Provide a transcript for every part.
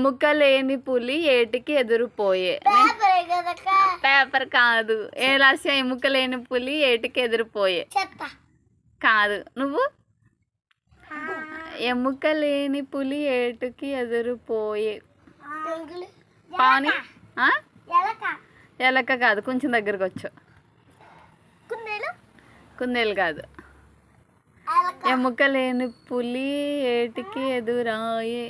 ఎముక లేని పులి ఏటికి ఎదురుపోయే. పేపరే కాదు. ఏ రాసా ఎముక లేని పులి ఏటికి ఎదురుపోయే? కాదు. నువ్వు? ఎముక లేని పులి ఏటుకి ఎదురుపోయే? పాని? ఎలక. కాదు. కొంచెం దగ్గరకు వచ్చు. కుందేలు? కాదు. ఎముక లేని పులి ఏటికి ఎదురాయే?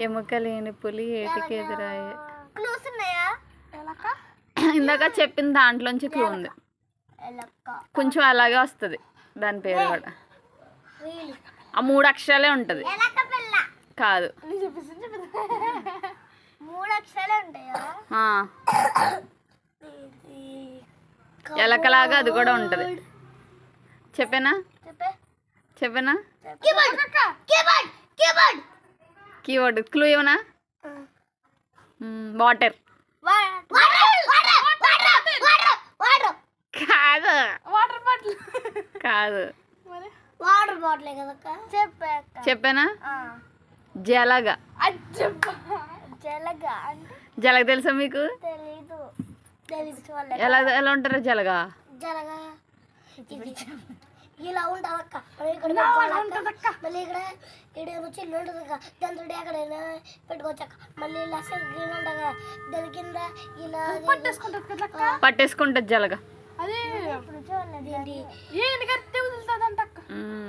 ఎముక లేని పులి ఏటికి ఎదురాయే క్లూస్ ఉన్నాయా ఎలక? ఇందాక చెప్పిన దాంట్లోంచి క్లూ ఉంది. ఎలక. కొంచెం అలాగే వస్తుంది. దాని పేరు కూడా. ఆ మూడు అక్షరాలే ఉంటుంది. ఎలక పిల్ల. కాదు. మూడు అక్షరాలు ఉంటాయా? ఆ, ఎలకలాగా అది కూడా ఉంటుంది. చెప్పానా? చెప్పే. చెప్పానా? Keyboard. Keyboard. Keyboard. Keyword clue ఏమన్నా? వాటర్. కాదు. Water bottle. కాదు. వాటర్ బాటిల్ చెప్పానా? జలగ. జలగ అంటే? జలగ తెలుసా మీకు? ఎలా ఎలా ఉంటారు జలగ? జలగ. ఇలా ఉంటుంది అక్క. మళ్ళీ ఇక్కడ ఇక్కడ ఇక్కడ చిన్న ఉంటుంది అక్క. దాంతో అక్కడ పెట్టుకోవచ్చు అక్క. మళ్ళీ ఇలా గ్రీన్ ఉంటుంది కదా దాని కింద ఇలా పట్టేసుకుంటుంది జలగ. అదే. ఇప్పుడు చూడలేదు మ్మ్.